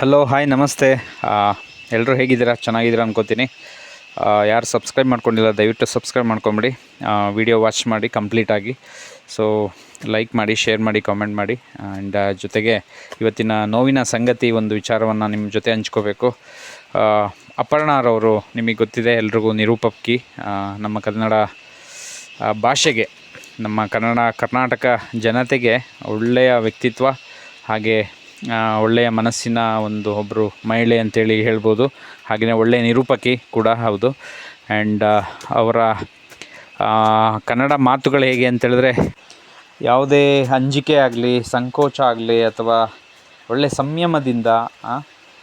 Hello hi ನಮಸ್ತೆ. ಎಲ್ಲರೂ ಹೇಗಿದ್ದೀರಾ? ಚೆನ್ನಾಗಿದ್ದೀರಾ ಅನ್ಕೋತೀನಿ. ಯಾರು ಸಬ್ಸ್ಕ್ರೈಬ್ ಮಾಡ್ಕೊಂಡಿಲ್ಲ, ದಯವಿಟ್ಟು ಸಬ್ಸ್ಕ್ರೈಬ್ ಮಾಡ್ಕೊಂಬಿಡಿ. ವಿಡಿಯೋ ವಾಚ್ ಮಾಡಿ ಕಂಪ್ಲೀಟಾಗಿ ಸೊ ಲೈಕ್ ಮಾಡಿ ಶೇರ್ ಮಾಡಿ ಕಾಮೆಂಟ್ ಮಾಡಿ. ಆ್ಯಂಡ್ ಜೊತೆಗೆ ಇವತ್ತಿನ ನೋವಿನ ಸಂಗತಿ ಒಂದು ವಿಚಾರವನ್ನು ನಿಮ್ಮ ಜೊತೆ ಹಂಚ್ಕೋಬೇಕು. ಅಪರ್ಣಾರವರು ನಿಮಗೆ ಗೊತ್ತಿದೆ, ಎಲ್ರಿಗೂ ನಿರೂಪಕಿ. ನಮ್ಮ ಕನ್ನಡ ಭಾಷೆಗೆ, ನಮ್ಮ ಕನ್ನಡ, ಕರ್ನಾಟಕ ಜನತೆಗೆ ಒಳ್ಳೆಯ ವ್ಯಕ್ತಿತ್ವ ಹಾಗೆ ಒಳ್ಳೆಯ ಮನಸ್ಸಿನ ಒಂದು ಒಬ್ಬರು ಮಹಿಳೆ ಅಂತೇಳಿ ಹೇಳ್ಬೋದು. ಹಾಗೆಯೇ ಒಳ್ಳೆಯ ನಿರೂಪಕಿ ಕೂಡ ಹೌದು. ಆ್ಯಂಡ್ ಅವರ ಕನ್ನಡ ಮಾತುಗಳು ಹೇಗೆ ಅಂತೇಳಿದ್ರೆ, ಯಾವುದೇ ಅಂಜಿಕೆ ಆಗಲಿ, ಸಂಕೋಚ ಆಗಲಿ, ಅಥವಾ ಒಳ್ಳೆಯ ಸಂಯಮದಿಂದ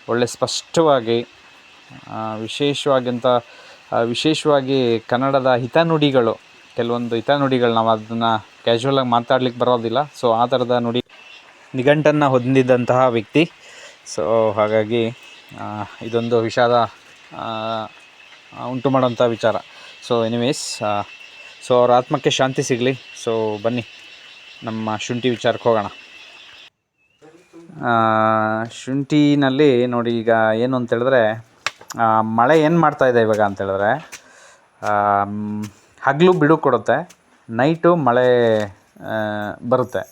ಒಳ್ಳೆ ಸ್ಪಷ್ಟವಾಗಿ ವಿಶೇಷವಾಗಿಂಥ ವಿಶೇಷವಾಗಿ ಕನ್ನಡದ ಹಿತನುಡಿಗಳು, ಕೆಲವೊಂದು ಹಿತನುಡಿಗಳು ನಾವು ಅದನ್ನು ಕ್ಯಾಶುವಲಾಗಿ ಮಾತಾಡ್ಲಿಕ್ಕೆ ಬರೋದಿಲ್ಲ. ಸೊ ಆ ಥರದ ನುಡಿ ನಿಘಂಟನ್ನು ಹೊಂದಿದ್ದಂತಹ ವ್ಯಕ್ತಿ. ಸೊ ಹಾಗಾಗಿ ಇದೊಂದು ವಿಷಾದ ಉಂಟು ಮಾಡೋಂಥ ವಿಚಾರ. ಸೊ ಎನಿವೇಸ್ ಸೊ ಅವ್ರ ಆತ್ಮಕ್ಕೆ ಶಾಂತಿ ಸಿಗಲಿ. ಸೊ ಬನ್ನಿ, ನಮ್ಮ ಶುಂಠಿ ವಿಚಾರಕ್ಕೆ ಹೋಗೋಣ. ಶುಂಠಿನಲ್ಲಿ ನೋಡಿ, ಈಗ ಏನು ಅಂತ ಹೇಳಿದ್ರೆ ಮಳೆ ಏನು ಮಾಡ್ತಾ ಇದೆ ಇವಾಗ ಅಂತ ಹೇಳಿದ್ರೆ ಹಗಲು ಬಿಡು ಕೊಡುತ್ತೆ ನೈಟು ಮಳೆ ಬರುತ್ತೆ.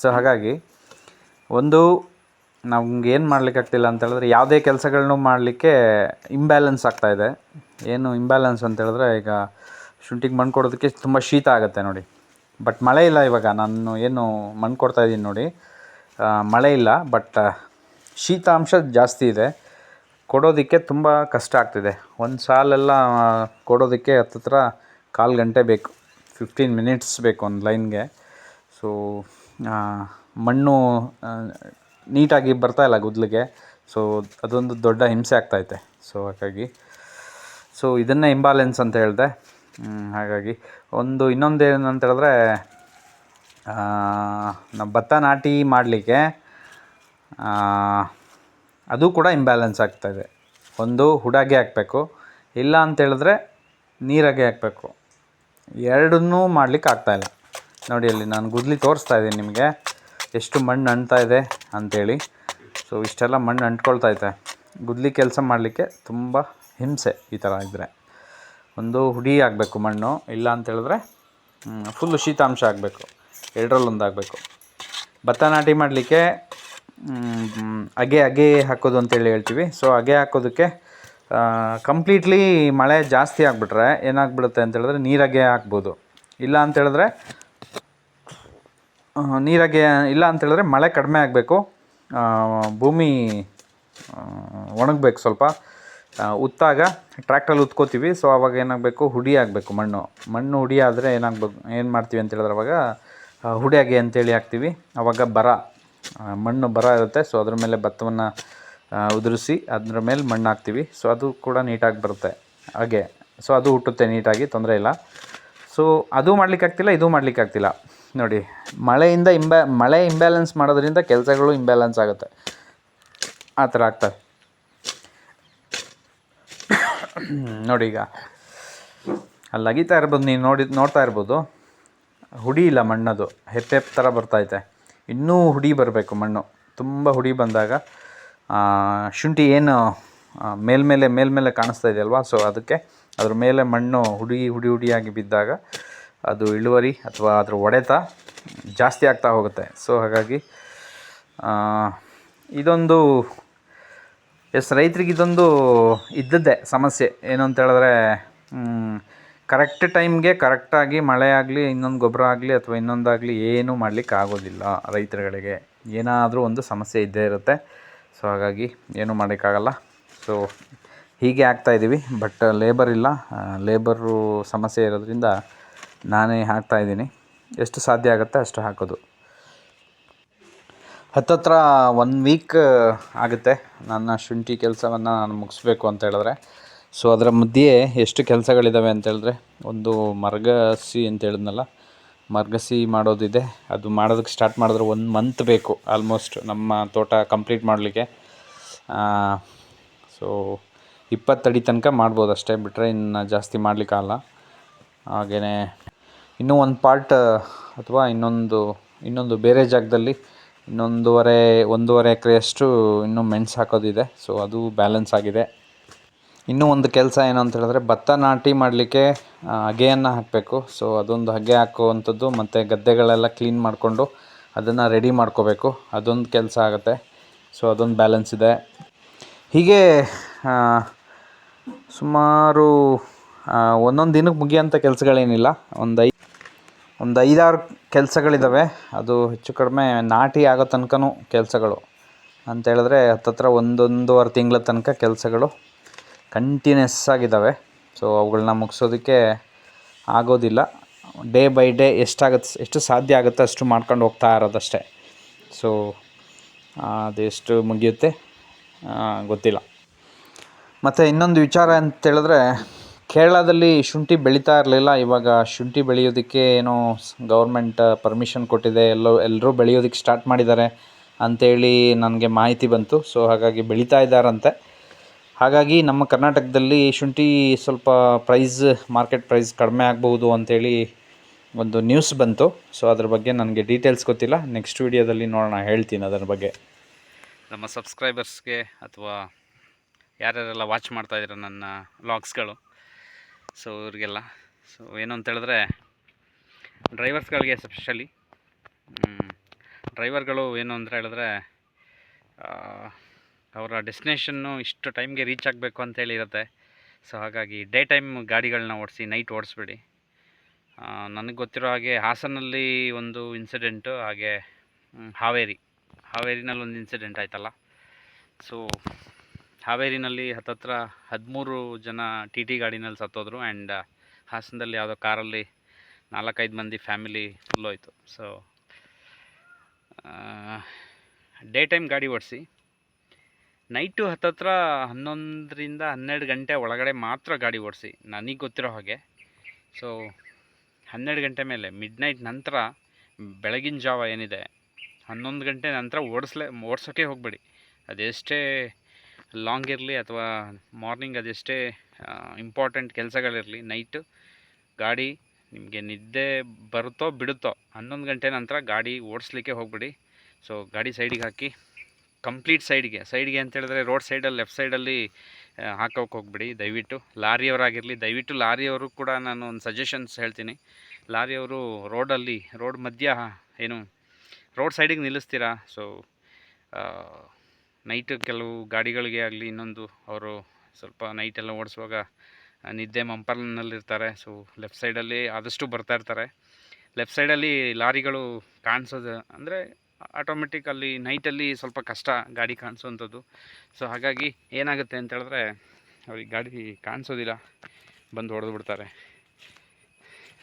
ಸೊ ಹಾಗಾಗಿ ಒಂದು ನಮ್ಗೆ ಏನು ಮಾಡ್ಲಿಕ್ಕಾಗ್ತಿಲ್ಲ ಅಂತ ಹೇಳಿದ್ರೆ ಯಾವುದೇ ಕೆಲಸಗಳನ್ನೂ ಮಾಡಲಿಕ್ಕೆ ಇಂಬ್ಯಾಲೆನ್ಸ್ ಆಗ್ತಾ ಇದೆ. ಏನು ಇಂಬ್ಯಾಲೆನ್ಸ್ ಅಂತ ಹೇಳಿದ್ರೆ ಈಗ ಶುಂಠಿಗೆ ಮಣ್ಣು ಕೊಡೋದಕ್ಕೆ ತುಂಬ ಶೀತ ಆಗುತ್ತೆ ನೋಡಿ. ಬಟ್ ಮಳೆ ಇಲ್ಲ ಇವಾಗ. ನಾನು ಏನು ಮಣ್ಣು ಕೊಡ್ತಾ ಇದ್ದೀನಿ ನೋಡಿ. ಮಳೆ ಇಲ್ಲ ಬಟ್ ಶೀತಾಂಶ ಜಾಸ್ತಿ ಇದೆ. ಕೊಡೋದಕ್ಕೆ ತುಂಬ ಕಷ್ಟ ಆಗ್ತಿದೆ. ಒಂದು ಸಾಲೆಲ್ಲ ಕೊಡೋದಕ್ಕೆ ಹತ್ತತ್ರ ಕಾಲು ಗಂಟೆ ಬೇಕು. ಫಿಫ್ಟೀನ್ ಮಿನಿಟ್ಸ್ ಬೇಕು ಒಂದು ಲೈನ್ಗೆ ಸೊ ಮಣ್ಣು ನೀಟಾಗಿ ಬರ್ತಾ ಇಲ್ಲ ಗುದ್ದಲಿಗೆ ಸೊ ಅದೊಂದು ದೊಡ್ಡ ಹಿಂಸೆ ಆಗ್ತೈತೆ ಸೊ ಹಾಗಾಗಿ ಸೊ ಇದನ್ನೇ ಇಂಬ್ಯಾಲೆನ್ಸ್ ಅಂತ ಹೇಳಿದೆ. ಹಾಗಾಗಿ, ಒಂದು ಇನ್ನೊಂದು ಏನಂತ ಹೇಳಿದ್ರೆ ನಾವು ಭತ್ತ ನಾಟಿ ಮಾಡಲಿಕ್ಕೆ ಅದು ಕೂಡ ಇಂಬ್ಯಾಲೆನ್ಸ್ ಆಗ್ತಾಯಿದೆ ಒಂದು, ಹುಡಾಗೆ ಹಾಕಬೇಕು. ಇಲ್ಲ ಅಂತೇಳಿದ್ರೆ ನೀರಾಗೆ ಹಾಕಬೇಕು. ಎರಡನ್ನೂ ಮಾಡ್ಲಿಕ್ಕೆ ಆಗ್ತಾಯಿಲ್ಲ ನೋಡಿ ಅಲ್ಲಿ ನಾನು ಗುದ್ಲಿ ತೋರಿಸ್ತಾ ಇದ್ದೀನಿ ನಿಮಗೆ. ಎಷ್ಟು ಮಣ್ಣು ಅಂಟ್ತಾ ಇದೆ ಅಂಥೇಳಿ ಸೊ ಇಷ್ಟೆಲ್ಲ ಮಣ್ಣು ಅಂಟ್ಕೊಳ್ತಾ ಐತೆ ಗುದ್ಲಿ ಕೆಲಸ ಮಾಡಲಿಕ್ಕೆ ತುಂಬ ಹಿಂಸೆ ಈ ಥರ ಇದ್ದರೆ ಒಂದು ಹುಡಿ ಆಗಬೇಕು ಮಣ್ಣು ಇಲ್ಲ ಅಂತೇಳಿದ್ರೆ ಫುಲ್ಲು ಶೀತಾಂಶ ಆಗಬೇಕು. ಎರಡರಲ್ಲೊಂದು ಆಗಬೇಕು. ಭತ್ತ ನಾಟಿ ಮಾಡಲಿಕ್ಕೆ ಅಗೆ ಅಗೆ ಹಾಕೋದು ಅಂತೇಳಿ ಹೇಳ್ತೀವಿ. ಸೊ ಅಗೆ ಹಾಕೋದಕ್ಕೆ ಕಂಪ್ಲೀಟ್ಲಿ ಮಳೆ ಜಾಸ್ತಿ ಆಗಿಬಿಟ್ರೆ ಏನಾಗ್ಬಿಡುತ್ತೆ ಅಂತೇಳಿದ್ರೆ ನೀರಾಗೆ ಹಾಕ್ಬೋದು. ಇಲ್ಲ ಅಂತ ಹೇಳಿದ್ರೆ ಆ, ನೀರಾಗೆ ಇಲ್ಲ ಅಂತ ಹೇಳಿದ್ರೆ ಮಳೆ ಕಡಿಮೆ ಆಗಬೇಕು. ಭೂಮಿ ಒಣಗಬೇಕು ಸ್ವಲ್ಪ. ಉತ್ತಾಗ ಟ್ರ್ಯಾಕ್ಟ್ರಲ್ಲಿ ಉತ್ಕೋತೀವಿ. ಸೊ, ಅವಾಗ ಏನಾಗಬೇಕು? ಹುಡಿ ಆಗಬೇಕು ಮಣ್ಣು. ಮಣ್ಣು ಹುಡಿ ಆದರೆ ಏನಾಗಬೇಕು? ಏನು ಮಾಡ್ತೀವಿ ಅಂತ ಹೇಳಿದ್ರೆ ಅವಾಗ ಹುಡಿಯಾಗೆ ಅಂತೇಳಿ ಹಾಕ್ತೀವಿ. ಆವಾಗ ಬರ ಮಣ್ಣು ಬರ ಇರುತ್ತೆ. ಸೊ, ಅದ್ರ ಮೇಲೆ ಭತ್ತವನ್ನು ಉದುರಿಸಿ ಅದ್ರ ಮೇಲೆ ಮಣ್ಣು ಹಾಕ್ತೀವಿ. ಸೊ, ಅದು ಕೂಡ ನೀಟಾಗಿ ಬರುತ್ತೆ. ಹಾಗೆ. ಸೊ, ಅದು ಹುಟ್ಟುತ್ತೆ ನೀಟಾಗಿ, ತೊಂದರೆ ಇಲ್ಲ. ಸೊ, ಅದು ಮಾಡ್ಲಿಕ್ಕೆ ಆಗ್ತಿಲ್ಲ ಇದು ಮಾಡ್ಲಿಕ್ಕೆ ಆಗ್ತಿಲ್ಲ ನೋಡಿ, ಮಳೆಯಿಂದ ಇಂಬ್ಯಾ ಮಳೆ ಇಂಬ್ಯಾಲೆನ್ಸ್ ಮಾಡೋದ್ರಿಂದ ಕೆಲಸಗಳು ಇಂಬ್ಯಾಲೆನ್ಸ್ ಆಗುತ್ತೆ. ಆ ಥರ ಆಗ್ತವೆ ನೋಡಿ ಈಗ, ಅಲ್ಲಿ ಅಗಿತಾ ಇರ್ಬೋದು, ನೀವು ನೋಡಿ, ನೋಡ್ತಾ ಇರ್ಬೋದು, ಹುಡಿ ಇಲ್ಲ ಮಣ್ಣದು ಹೆಪ್ ಹೆಪ್ ಥರ ಬರ್ತಾಯಿದೆ. ಇನ್ನೂ ಹುಡಿ ಬರಬೇಕು ಮಣ್ಣು. ತುಂಬ ಹುಡಿ ಬಂದಾಗ ಶುಂಠಿ ಏನು ಮೇಲ್ಮೇಲೆ ಮೇಲ್ಮೇಲೆ ಕಾಣಿಸ್ತಾ ಇದೆಯಲ್ವಾ? ಸೊ ಅದಕ್ಕೆ ಅದ್ರ ಮೇಲೆ ಮಣ್ಣು ಹುಡಿ ಹುಡಿ, ಹುಡಿಯಾಗಿ ಬಿದ್ದಾಗ ಅದು ಇಳುವರಿ ಅಥವಾ ಅದರ ಒಡೆತ ಜಾಸ್ತಿ ಆಗ್ತಾ ಹೋಗುತ್ತೆ. ಸೊ ಹಾಗಾಗಿ ಇದೊಂದು, ಎಸ್, ರೈತರಿಗೆ ಇದೊಂದು ಇದ್ದದ್ದೇ ಸಮಸ್ಯೆ. ಏನು ಅಂತ ಹೇಳಿದ್ರೆ ಕರೆಕ್ಟ್ ಟೈಮ್ಗೆ ಕರೆಕ್ಟಾಗಿ ಮಳೆ ಆಗಲಿ, ಇನ್ನೊಂದು ಗೊಬ್ಬರ ಆಗಲಿ ಅಥವಾ ಇನ್ನೊಂದಾಗಲಿ ಏನೂ ಮಾಡಲಿಕ್ಕೆ ಆಗೋದಿಲ್ಲ ರೈತರುಗಳಿಗೆ. ಏನಾದರೂ ಒಂದು ಸಮಸ್ಯೆ ಇದ್ದೇ ಇರುತ್ತೆ. ಸೊ ಹಾಗಾಗಿ ಏನೂ ಮಾಡೋಕ್ಕಾಗಲ್ಲ ಸೊ ಹೀಗೆ ಆಗ್ತಾಯಿದ್ದೀವಿ ಬಟ್ ಲೇಬರ್ ಇಲ್ಲ. ಲೇಬರು ಸಮಸ್ಯೆ ಇರೋದ್ರಿಂದ ನಾನೇ ಹಾಕ್ತಾಯಿದ್ದೀನಿ ಎಷ್ಟು ಸಾಧ್ಯ ಆಗುತ್ತೆ ಅಷ್ಟು ಹಾಕೋದು. ಹತ್ತತ್ರ ಒನ್ ವೀಕ್ ಆಗುತ್ತೆ. ನನ್ನ ಶುಂಠಿ ಕೆಲಸವನ್ನು ನಾನು ಮುಗಿಸ್ಬೇಕು ಅಂತ ಹೇಳಿದ್ರೆ. ಸೊ ಅದರ ಮಧ್ಯೆ ಎಷ್ಟು ಕೆಲಸಗಳಿದ್ದಾವೆ ಅಂತ ಹೇಳಿದ್ರೆ, ಒಂದು ಮರಗಸಿ ಅಂತ ಹೇಳಿದ್ನಲ್ಲ, ಮರಗಸಿ ಮಾಡೋದಿದೆ. ಅದು ಮಾಡೋದಕ್ಕೆ ಸ್ಟಾರ್ಟ್ ಮಾಡಿದ್ರೆ ಒಂದು ಮಂತ್ ಬೇಕು ಆಲ್ಮೋಸ್ಟ್ ನಮ್ಮ ತೋಟ ಕಂಪ್ಲೀಟ್ ಮಾಡಲಿಕ್ಕೆ. ಸೊ ಇಪ್ಪತ್ತಡಿ ತನಕ ಮಾಡ್ಬೋದು ಅಷ್ಟೇ ಬಿಟ್ಟರೆ ಇನ್ನು ಜಾಸ್ತಿ ಮಾಡಲಿಕ್ಕಾಗಲ್ಲ ಹಾಗೆಯೇ ಇನ್ನೂ ಒಂದು ಪಾರ್ಟ್, ಅಥವಾ ಇನ್ನೊಂದು ಇನ್ನೊಂದು ಬೇರೆ ಜಾಗದಲ್ಲಿ ಇನ್ನೊಂದುವರೆ, ಒಂದೂವರೆ ಎಕರೆಯಷ್ಟು ಇನ್ನೂ ಮೆಣ್ಸು ಹಾಕೋದಿದೆ. ಸೊ ಅದು ಬ್ಯಾಲೆನ್ಸ್ ಆಗಿದೆ. ಇನ್ನೂ ಒಂದು ಕೆಲಸ ಏನು ಅಂತ ಹೇಳಿದ್ರೆ, ಭತ್ತ ನಾಟಿ ಮಾಡಲಿಕ್ಕೆ ಹಗೆಯನ್ನು ಹಾಕಬೇಕು. ಸೊ ಅದೊಂದು ಹಗೆ ಹಾಕುವಂಥದ್ದು, ಮತ್ತು ಗದ್ದೆಗಳೆಲ್ಲ ಕ್ಲೀನ್ ಮಾಡಿಕೊಂಡು ಅದನ್ನು ರೆಡಿ ಮಾಡ್ಕೋಬೇಕು. ಅದೊಂದು ಕೆಲಸ ಆಗುತ್ತೆ. ಸೊ ಅದೊಂದು ಬ್ಯಾಲೆನ್ಸ್ ಇದೆ. ಹೀಗೆ ಸುಮಾರು ಒಂದೊಂದು ದಿನಕ್ಕೆ ಮುಗಿಯೋಂಥ ಕೆಲಸಗಳೇನಿಲ್ಲ. ಒಂದು ಐ ಒಂದು ಐದಾರು ಕೆಲಸಗಳಿದ್ದಾವೆ ಅದು ಹೆಚ್ಚು ಕಡಿಮೆ ನಾಟಿ ಆಗೋ ತನಕನೂ ಕೆಲಸಗಳು. ಅಂತ ಹೇಳಿದ್ರೆ ಹತ್ತತ್ರ ಒಂದೊಂದೂವರೆ ತಿಂಗಳ ತನಕ ಕೆಲಸಗಳು ಕಂಟಿನ್ಯೂಸ್ ಆಗಿದ್ದಾವೆ ಸೊ ಅವುಗಳನ್ನ ಮುಗಿಸೋದಕ್ಕೆ ಆಗೋದಿಲ್ಲ. ಡೇ ಬೈ ಡೇ ಎಷ್ಟಾಗುತ್ತೆ ಎಷ್ಟು ಸಾಧ್ಯ ಆಗುತ್ತೆ ಅಷ್ಟು ಮಾಡ್ಕೊಂಡು ಹೋಗ್ತಾ ಇರೋದಷ್ಟೇ. ಸೊ ಅದೆಷ್ಟು ಮುಗಿಯುತ್ತೆ ಗೊತ್ತಿಲ್ಲ. ಮತ್ತು ಇನ್ನೊಂದು ವಿಚಾರ ಅಂತ ಹೇಳಿದ್ರೆ ಕೇರಳದಲ್ಲಿ ಶುಂಠಿ ಬೆಳೀತಾ ಇರಲಿಲ್ಲ. ಇವಾಗ ಶುಂಠಿ ಬೆಳೆಯೋದಕ್ಕೆ ಏನೋ ಗೌರ್ಮೆಂಟ್ ಪರ್ಮಿಷನ್ ಕೊಟ್ಟಿದೆ. ಎಲ್ಲೋ ಎಲ್ಲರೂ ಬೆಳೆಯೋದಕ್ಕೆ ಸ್ಟಾರ್ಟ್ ಮಾಡಿದ್ದಾರೆ ಅಂತೇಳಿ ನನಗೆ ಮಾಹಿತಿ ಬಂತು. ಸೊ, ಹಾಗಾಗಿ ಬೆಳೀತಾ ಇದ್ದಾರಂತೆ. ಹಾಗಾಗಿ ನಮ್ಮ ಕರ್ನಾಟಕದಲ್ಲಿ ಶುಂಠಿ ಸ್ವಲ್ಪ ಪ್ರೈಸ್, ಮಾರ್ಕೆಟ್ ಪ್ರೈಸ್ ಕಡಿಮೆ ಆಗ್ಬೋದು ಅಂತೇಳಿ ಒಂದು ನ್ಯೂಸ್ ಬಂತು. ಸೊ, ಅದ್ರ ಬಗ್ಗೆ ನನಗೆ ಡೀಟೇಲ್ಸ್ ಗೊತ್ತಿಲ್ಲ. ನೆಕ್ಸ್ಟ್ ವೀಡಿಯೋದಲ್ಲಿ ನೋಡೋಣ. ಹೇಳ್ತೀನಿ ಅದರ ಬಗ್ಗೆ. ನಮ್ಮ ಸಬ್ಸ್ಕ್ರೈಬರ್ಸ್ಗೆ ಅಥವಾ ಯಾರ್ಯಾರೆಲ್ಲ ವಾಚ್ ಮಾಡ್ತಾ ಇದ್ದಾರೆ ನನ್ನ ವ್ಲಾಗ್ಸ್ಗಳು ಸೊ ಇವ್ರಿಗೆಲ್ಲ ಸೊ ಏನು ಅಂತ ಹೇಳಿದ್ರೆ, ಡ್ರೈವರ್ಸ್ಗಳಿಗೆ ಸ್ಪೆಷಲಿ ಡ್ರೈವರ್ಗಳು ಏನು ಅಂತ ಹೇಳಿದ್ರೆ ಅವರ ಡೆಸ್ಟಿನೇಷನ್ನು ಇಷ್ಟು ಟೈಮ್ಗೆ ರೀಚ್ ಆಗಬೇಕು ಅಂತೇಳಿ ಇರುತ್ತೆ. ಸೊ ಹಾಗಾಗಿ ಡೇ ಟೈಮ್ ಗಾಡಿಗಳನ್ನ ಓಡಿಸಿ, ನೈಟ್ ಓಡಿಸ್ಬೇಡಿ. ನನಗೆ ಗೊತ್ತಿರೋ ಹಾಗೆ ಹಾಸನಲ್ಲಿ ಒಂದು ಇನ್ಸಿಡೆಂಟು ಹಾಗೆ ಹಾವೇರಿ. ಹಾವೇರಿನಲ್ಲಿ ಒಂದು ಇನ್ಸಿಡೆಂಟ್ ಆಯ್ತಲ್ಲ. ಸೊ ಹಾವೇರಿನಲ್ಲಿ ಹತ್ತತ್ರ ಹದಿಮೂರು ಜನ ಟಿ ಟಿ ಗಾಡಿನಲ್ಲಿ ಸತ್ತೋದ್ರು ಆ್ಯಂಡ್ ಹಾಸನದಲ್ಲಿ ಯಾವುದೋ ಕಾರಲ್ಲಿ ನಾಲ್ಕೈದು ಮಂದಿ ಫ್ಯಾಮಿಲಿ ಫುಲ್ ಹೋಯ್ತು. ಸೊ ಡೇ ಟೈಮ್ ಗಾಡಿ ಓಡಿಸಿ. ನೈಟು ಹತ್ತತ್ರ ಹನ್ನೊಂದರಿಂದ ಹನ್ನೆರಡು ಗಂಟೆ ಒಳಗಡೆ ಮಾತ್ರ ಗಾಡಿ ಓಡಿಸಿ. ನನಗೆ ಗೊತ್ತಿರೋ ಹಾಗೆ. ಸೊ ಹನ್ನೆರಡು ಗಂಟೆ ಮೇಲೆ ಮಿಡ್ ನೈಟ್ ನಂತರ ಬೆಳಗಿನ ಜಾವ ಏನಿದೆ, ಹನ್ನೊಂದು ಗಂಟೆ ನಂತರ ಓಡಿಸ್ಲೇ, ಓಡಿಸೋಕೆ ಹೋಗಬೇಡಿ. ಅದೆಷ್ಟೇ ಲಾಂಗ್ ಇರಲಿ ಅಥವಾ ಮಾರ್ನಿಂಗ್ ಅದೆಷ್ಟೇ ಇಂಪಾರ್ಟೆಂಟ್ ಕೆಲಸಗಳಿರಲಿ, ನೈಟು ಗಾಡಿ ನಿಮಗೆ ನಿದ್ದೆ ಬರುತ್ತೋ ಬಿಡುತ್ತೋ ಹನ್ನೊಂದು ಗಂಟೆ ನಂತರ ಗಾಡಿ ಓಡಿಸ್ಲಿಕ್ಕೆ ಹೋಗ್ಬಿಡಿ. ಸೊ ಗಾಡಿ ಸೈಡಿಗೆ ಹಾಕಿ, ಕಂಪ್ಲೀಟ್ ಸೈಡ್ಗೆ ಸೈಡ್ಗೆ ಅಂತ ಹೇಳಿದ್ರೆ ರೋಡ್ ಸೈಡಲ್ಲಿ, ಲೆಫ್ಟ್ ಸೈಡಲ್ಲಿ ಹಾಕೋಕೆ ಹೋಗ್ಬಿಡಿ ದಯವಿಟ್ಟು. ಲಾರಿಯವರಾಗಿರಲಿ, ದಯವಿಟ್ಟು ಲಾರಿಯವರು ಕೂಡ ನಾನು ಒಂದು ಸಜೆಷನ್ಸ್ ಹೇಳ್ತೀನಿ. ಲಾರಿಯವರು ರೋಡಲ್ಲಿ, ರೋಡ್ ಮಧ್ಯ, ಏನು, ರೋಡ್ ಸೈಡಿಗೆ ನಿಲ್ಲಿಸ್ತೀರಾ? ಸೊ ನೈಟ್ ಕೆಲವು ಗಾಡಿಗಳಿಗೆ ಆಗಲಿ ಇನ್ನೊಂದು ಅವರು ಸ್ವಲ್ಪ ನೈಟೆಲ್ಲ ಓಡಿಸುವಾಗ ನಿದ್ದೆ ಮಂಪರ್ನಲ್ಲಿರ್ತಾರೆ ಸೊ ಲೆಫ್ಟ್ ಸೈಡಲ್ಲಿ ಆದಷ್ಟು ಬರ್ತಾ ಇರ್ತಾರೆ. ಲೆಫ್ಟ್ ಸೈಡಲ್ಲಿ ಲಾರಿಗಳು ಕಾಣಿಸೋದು ಅಂದರೆ ಆಟೋಮೆಟಿಕ್ ಅಲ್ಲಿ ನೈಟಲ್ಲಿ ಸ್ವಲ್ಪ ಕಷ್ಟ ಗಾಡಿ ಕಾಣಿಸೋವಂಥದ್ದು ಸೊ ಹಾಗಾಗಿ ಏನಾಗುತ್ತೆ ಅಂತ ಹೇಳಿದ್ರೆ ಅವ್ರಿಗೆ ಗಾಡಿ ಕಾಣಿಸೋದಿಲ್ಲ. ಬಂದು ಹೊಡೆದು ಬಿಡ್ತಾರೆ.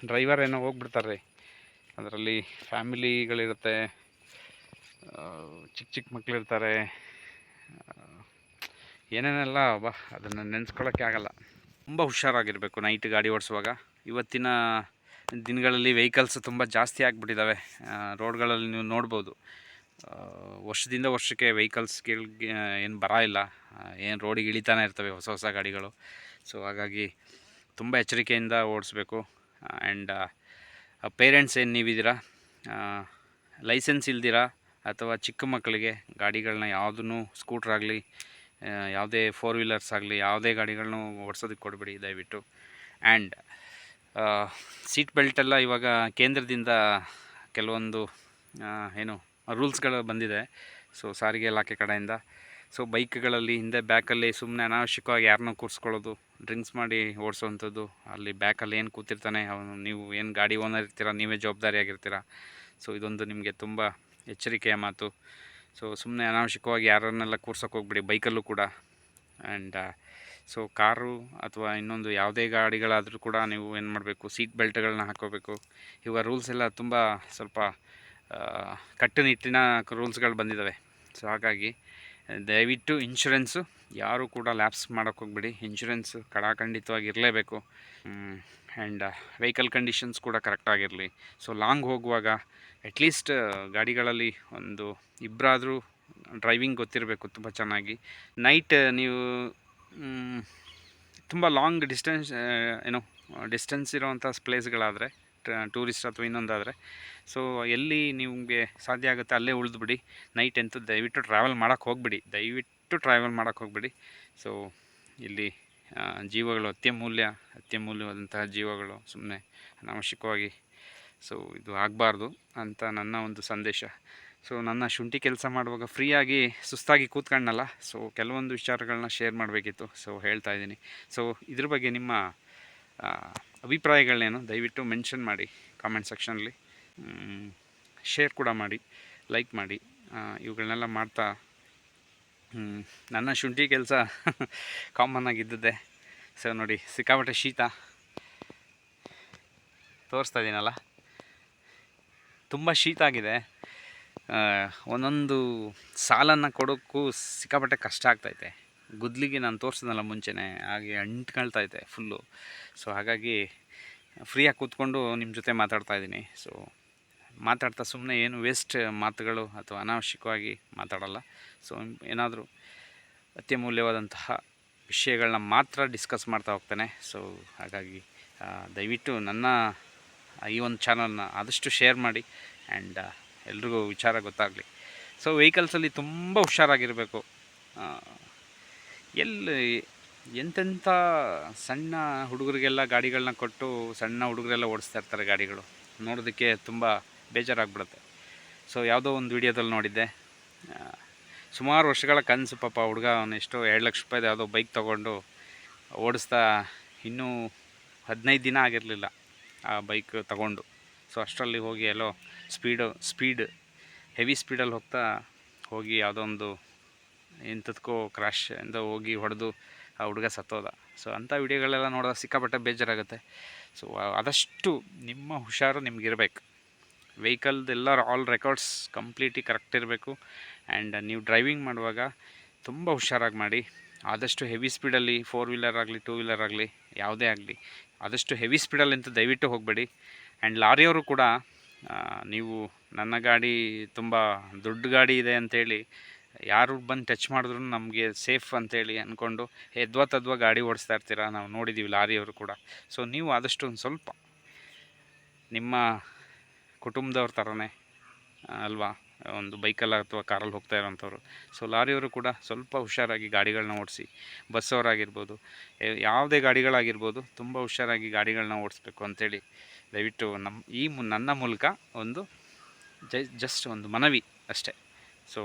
ಡ್ರೈವರ್ ಏನೋ ಹೋಗ್ಬಿಡ್ತಾರೆ. ಅದರಲ್ಲಿ ಫ್ಯಾಮಿಲಿಗಳಿರುತ್ತೆ ಚಿಕ್ಕ ಚಿಕ್ಕ ಮಕ್ಕಳಿರ್ತಾರೆ ಏನೇನೆಲ್ಲ ಬಾ, ಅದನ್ನು ನೆನೆಸ್ಕೊಳ್ಳೋಕ್ಕೆ ಆಗಲ್ಲ. ತುಂಬ ಹುಷಾರಾಗಿರಬೇಕು ನೈಟ್ ಗಾಡಿ ಓಡಿಸುವಾಗ. ಇವತ್ತಿನ ದಿನಗಳಲ್ಲಿ ವೆಹಿಕಲ್ಸ್ ತುಂಬ ಜಾಸ್ತಿ ಆಗಿಬಿಟ್ಟಿದ್ದಾವೆ ರೋಡ್ಗಳಲ್ಲಿ ನೀವು ನೋಡ್ಬೋದು. ವರ್ಷದಿಂದ ವರ್ಷಕ್ಕೆ ವೆಹಿಕಲ್ಸ್ಗಳಿಗೆ ಏನು ಬರ ಇಲ್ಲ. ಏನು ರೋಡಿಗೆ ಇಳಿತಾನೆ ಇರ್ತವೆ ಹೊಸ ಹೊಸ ಗಾಡಿಗಳು. ಸೊ ಹಾಗಾಗಿ ತುಂಬ ಎಚ್ಚರಿಕೆಯಿಂದ ಓಡಿಸ್ಬೇಕು. ಆ್ಯಂಡ್ ಪೇರೆಂಟ್ಸ್ ಏನು ನೀವಿದ್ದೀರಾ? ಲೈಸೆನ್ಸ್ ಇಲ್ದಿರ? ಅಥವಾ ಚಿಕ್ಕ ಮಕ್ಕಳಿಗೆ ಗಾಡಿಗಳನ್ನ ಯಾವುದನ್ನು ಸ್ಕೂಟ್ರ್ ಆಗಲಿ ಯಾವುದೇ ಫೋರ್ ವೀಲರ್ಸ್ ಆಗಲಿ, ಯಾವುದೇ ಗಾಡಿಗಳನ್ನು ಓಡಿಸೋದಕ್ಕೆ ಕೊಡಬೇಡಿ ದಯವಿಟ್ಟು. ಆ್ಯಂಡ್ ಸೀಟ್ ಬೆಲ್ಟೆಲ್ಲ ಇವಾಗ ಕೇಂದ್ರದಿಂದ ಕೆಲವೊಂದು ಏನು ರೂಲ್ಸ್ಗಳು ಬಂದಿದೆ. ಸೊ ಸಾರಿಗೆ ಇಲಾಖೆ ಕಡೆಯಿಂದ. ಸೊ ಬೈಕ್ಗಳಲ್ಲಿ ಹಿಂದೆ ಬ್ಯಾಕಲ್ಲಿ ಸುಮ್ಮನೆ ಅನಾವಶ್ಯಕವಾಗಿ ಯಾರನ್ನೂ ಕೂರಿಸ್ಕೊಳ್ಳೋದು ಡ್ರಿಂಕ್ಸ್ ಮಾಡಿ ಓಡಿಸೋವಂಥದ್ದು, ಅಲ್ಲಿ ಬ್ಯಾಕಲ್ಲಿ ಏನು ಕೂತಿರ್ತಾನೆ, ಅವನು ನೀವು ಏನು ಗಾಡಿ ಓನರ್ ಇರ್ತೀರ, ನೀವೇ ಜವಾಬ್ದಾರಿಯಾಗಿರ್ತೀರ. ಸೊ ಇದೊಂದು ನಿಮಗೆ ತುಂಬ ಎಚ್ಚರಿಕೆಯ ಮಾತು. ಸೊ ಸುಮ್ಮನೆ ಅನಾವಶ್ಯಕವಾಗಿ ಯಾರನ್ನೆಲ್ಲ ಕೂರ್ಸೋಕೆ ಹೋಗ್ಬಿಡಿ ಬೈಕಲ್ಲೂ ಕೂಡ. ಆ್ಯಂಡ್ ಸೊ ಕಾರು ಅಥವಾ ಇನ್ನೊಂದು ಯಾವುದೇ ಗಾಡಿಗಳಾದರೂ ಕೂಡ ನೀವು ಏನು ಮಾಡಬೇಕು ಸೀಟ್ ಬೆಲ್ಟ್ಗಳನ್ನ ಹಾಕೋಬೇಕು. ಇವಾಗ ರೂಲ್ಸ್ ಎಲ್ಲ ತುಂಬ ಸ್ವಲ್ಪ ಕಟ್ಟುನಿಟ್ಟಿನ ರೂಲ್ಸ್ಗಳು ಬಂದಿದ್ದಾವೆ ಸೊ ಹಾಗಾಗಿ ದಯವಿಟ್ಟು ಇನ್ಶೂರೆನ್ಸು ಯಾರೂ ಕೂಡ ಲ್ಯಾಪ್ಸ್ ಮಾಡೋಕ್ಕೆ ಹೋಗ್ಬಿಡಿ. ಇನ್ಶೂರೆನ್ಸು ಕಡಾಖಂಡಿತವಾಗಿ ಇರಲೇಬೇಕು ಆ್ಯಂಡ್ ವೆಹಿಕಲ್ ಕಂಡೀಷನ್ಸ್ ಕೂಡ ಕರೆಕ್ಟಾಗಿರಲಿ ಸೊ ಲಾಂಗ್ ಹೋಗುವಾಗ ಅಟ್ಲೀಸ್ಟ್ ಗಾಡಿಗಳಲ್ಲಿ ಒಂದು ಇಬ್ಬರಾದರೂ ಡ್ರೈವಿಂಗ್ ಗೊತ್ತಿರಬೇಕು ತುಂಬ ಚೆನ್ನಾಗಿ. ನೈಟ್ ನೀವು ತುಂಬ ಲಾಂಗ್ ಡಿಸ್ಟೆನ್ಸ್ ಏನು ಡಿಸ್ಟೆನ್ಸ್ ಇರೋವಂಥ ಪ್ಲೇಸ್ಗಳಾದರೆ ಟೂರಿಸ್ಟ್ ಅಥವಾ ಇನ್ನೊಂದಾದರೆ. ಸೊ ಎಲ್ಲಿ ನಿಮಗೆ ಸಾಧ್ಯ ಆಗುತ್ತೆ ಅಲ್ಲೇ ಉಳಿದ್ಬಿಡಿ. ನೈಟ್ ಅಂತೂ ದಯವಿಟ್ಟು ಟ್ರಾವೆಲ್ ಮಾಡೋಕ್ಕೆ ಹೋಗ್ಬಿಡಿ. ದಯವಿಟ್ಟು ಟ್ರಾವೆಲ್ ಮಾಡೋಕ್ಕೆ ಹೋಗ್ಬಿಡಿ. ಸೊ ಇಲ್ಲಿ ಜೀವಗಳು ಅತ್ಯಮೂಲ್ಯ, ಅತ್ಯಮೂಲ್ಯವಾದಂತಹ ಜೀವಗಳು ಸುಮ್ಮನೆ ಅನಾವಶ್ಯಕವಾಗಿ ಸೊ ಇದು ಆಗಬಾರ್ದು ಅಂತ ನನ್ನ ಒಂದು ಸಂದೇಶ. ಸೊ ನನ್ನ ಶುಂಠಿ ಕೆಲಸ ಮಾಡುವಾಗ ಫ್ರೀಯಾಗಿ ಸುಸ್ತಾಗಿ ಕೂತ್ಕೊಂಡಲ್ಲ ಸೊ ಕೆಲವೊಂದು ವಿಚಾರಗಳನ್ನ ಶೇರ್ ಮಾಡಬೇಕಿತ್ತು. ಸೊ ಹೇಳ್ತಾ ಇದ್ದೀನಿ. ಸೊ ಇದ್ರ ಬಗ್ಗೆ ನಿಮ್ಮ ಅಭಿಪ್ರಾಯಗಳನ್ನೇನು ದಯವಿಟ್ಟು ಮೆನ್ಷನ್ ಮಾಡಿ ಕಾಮೆಂಟ್ ಸೆಕ್ಷನಲ್ಲಿ ಶೇರ್ ಕೂಡ ಮಾಡಿ ಲೈಕ್ ಮಾಡಿ. ಇವುಗಳನ್ನೆಲ್ಲ ಮಾಡ್ತಾ ನನ್ನ ಶುಂಠಿ ಕೆಲಸ ಕಾಮನ್ ಆಗಿದ್ದದ್ದೇ. ಸೊ ನೋಡಿ, ಸಿಕ್ಕಾಪಟ್ಟೆ ಶೀತ. ತೋರಿಸ್ತಾ ಇದ್ದೀನಲ್ಲ ತುಂಬ ಶೀತ ಆಗಿದೆ. ಒಂದೊಂದು ಸಾಲನ್ನು ಕೊಡೋಕ್ಕೂ ಸಿಕ್ಕಾಪಟ್ಟೆ ಕಷ್ಟ ಆಗ್ತೈತೆ. ಗುದ್ಲಿಗೆ ನಾನು ತೋರಿಸಿದ್ನಲ್ಲ ಮುಂಚೆನೇ, ಹಾಗೆ ಅಂಟ್ಕೊಳ್ತೈತೆ ಫುಲ್ಲು. ಸೊ ಹಾಗಾಗಿ ಫ್ರೀಯಾಗಿ ಕೂತ್ಕೊಂಡು ನಿಮ್ಮ ಜೊತೆ ಮಾತಾಡ್ತಾ ಇದ್ದೀನಿ. ಸೊ ಮಾತಾಡ್ತಾ ಸುಮ್ಮನೆ ಏನು ವೇಸ್ಟ್ ಮಾತುಗಳು ಅಥವಾ ಅನಾವಶ್ಯಕವಾಗಿ ಮಾತಾಡಲ್ಲ. ಸೊ ಏನಾದರೂ ಅತ್ಯಮೂಲ್ಯವಾದಂತಹ ವಿಷಯಗಳನ್ನ ಮಾತ್ರ ಡಿಸ್ಕಸ್ ಮಾಡ್ತಾ ಹೋಗ್ತಾನೆ. ಸೊ ಹಾಗಾಗಿ ದಯವಿಟ್ಟು ನನ್ನ ಈ ಒಂದು ಚಾನಲ್ನ ಆದಷ್ಟು ಶೇರ್ ಮಾಡಿ ಆ್ಯಂಡ್ ಎಲ್ರಿಗೂ ವಿಚಾರ ಗೊತ್ತಾಗಲಿ. ಸೊ ವೆಹಿಕಲ್ಸಲ್ಲಿ ತುಂಬ ಹುಷಾರಾಗಿರಬೇಕು. ಎಲ್ಲಿ ಎಂತೆಂಥ ಸಣ್ಣ ಹುಡುಗರಿಗೆಲ್ಲ ಗಾಡಿಗಳನ್ನ ಕೊಟ್ಟು ಸಣ್ಣ ಹುಡುಗರೆಲ್ಲ ಓಡಿಸ್ತಾ ಇರ್ತಾರೆ ಗಾಡಿಗಳು. ನೋಡೋದಕ್ಕೆ ತುಂಬ ಬೇಜಾರಾಗ್ಬಿಡುತ್ತೆ. ಸೊ ಯಾವುದೋ ಒಂದು ವಿಡಿಯೋದಲ್ಲಿ ನೋಡಿದ್ದೆ. ಸುಮಾರು ವರ್ಷಗಳ ಕನಸು ಪಾಪ ಹುಡುಗ. ಅವನು ಎಷ್ಟೋ ಎರಡು ಲಕ್ಷ ರೂಪಾಯಿದು ಯಾವುದೋ ಬೈಕ್ ತೊಗೊಂಡು ಓಡಿಸ್ತಾ ಇನ್ನೂ ಹದಿನೈದು ದಿನ ಆಗಿರಲಿಲ್ಲ. ಆ ಬೈಕ್ ತಗೊಂಡು. ಸೊ ಅಷ್ಟರಲ್ಲಿ ಹೋಗಿ ಎಲ್ಲೋ ಸ್ಪೀಡು ಸ್ಪೀಡ್ ಹೆವಿ ಸ್ಪೀಡಲ್ಲಿ ಹೋಗ್ತಾ ಹೋಗಿ ಯಾವುದೋ ಒಂದು ಇಂಥದ್ಕೋ ಕ್ರಾಶ್ ಇಂದ ಹೋಗಿ ಹೊಡೆದು ಆ ಹುಡುಗ ಸತ್ತೋದ. ಸೊ ಅಂಥ ವಿಡಿಯೋಗಳೆಲ್ಲ ನೋಡಿದಾಗ ಸಿಕ್ಕಾಪಟ್ಟೆ ಬೇಜಾರಾಗುತ್ತೆ. ಸೊ ಆದಷ್ಟು ನಿಮ್ಮ ಹುಷಾರು ನಿಮಗಿರಬೇಕು ವೆಹಿಕಲ್ದೆಲ್ಲ ಆಲ್ ರೆಕಾರ್ಡ್ಸ್ ಕಂಪ್ಲೀಟಿ ಕರೆಕ್ಟ್ ಇರಬೇಕು. ಆ್ಯಂಡ್ ನೀವು ಡ್ರೈವಿಂಗ್ ಮಾಡುವಾಗ ತುಂಬ ಹುಷಾರಾಗಿ ಮಾಡಿ. ಆದಷ್ಟು ಹೆವಿ ಸ್ಪೀಡಲ್ಲಿ ಫೋರ್ ವೀಲರ್ ಆಗಲಿ ಟೂ ವೀಲರ್ ಆಗಲಿ ಯಾವುದೇ ಆಗಲಿ ಆದಷ್ಟು ಹೆವಿ ಸ್ಪೀಡಲ್ಲಿ ಅಂತ ದಯವಿಟ್ಟು ಹೋಗಬೇಡಿ. ಆ್ಯಂಡ್ ಲಾರಿಯವರು ಕೂಡ ನೀವು ನನ್ನ ಗಾಡಿ ತುಂಬ ದೊಡ್ಡ ಗಾಡಿ ಇದೆ ಅಂತೇಳಿ ಯಾರು ಬಂದು ಟಚ್ ಮಾಡಿದ್ರು ನಮಗೆ ಸೇಫ್ ಅಂತೇಳಿ ಅಂದ್ಕೊಂಡು ಎದ್ವಾ ತದ್ವಾ ಗಾಡಿ ಓಡಿಸ್ತಾ ಇರ್ತೀರ ನಾವು ನೋಡಿದ್ದೀವಿ ಲಾರಿಯವರು ಕೂಡ. ಸೊ ನೀವು ಆದಷ್ಟು ಒಂದು ಸ್ವಲ್ಪ ನಿಮ್ಮ ಕುಟುಂಬದವ್ರ ಥರನೇ ಅಲ್ವಾ? ಒಂದು ಬೈಕಲ್ಲ ಅಥವಾ ಕಾರಲ್ಲಿ ಹೋಗ್ತಾ ಇರೋಂಥವ್ರು. ಸೊ ಲಾರಿಯವರು ಕೂಡ ಸ್ವಲ್ಪ ಹುಷಾರಾಗಿ ಗಾಡಿಗಳನ್ನ ಓಡಿಸಿ, ಬಸ್ಸವರಾಗಿರ್ಬೋದು ಯಾವುದೇ ಗಾಡಿಗಳಾಗಿರ್ಬೋದು ತುಂಬ ಹುಷಾರಾಗಿ ಗಾಡಿಗಳನ್ನ ಓಡಿಸ್ಬೇಕು ಅಂಥೇಳಿ ದಯವಿಟ್ಟು ನಮ್ಮ, ಈ ನನ್ನ ಮೂಲಕ ಒಂದು ಜಸ್ಟ್ ಒಂದು ಮನವಿ ಅಷ್ಟೇ. ಸೊ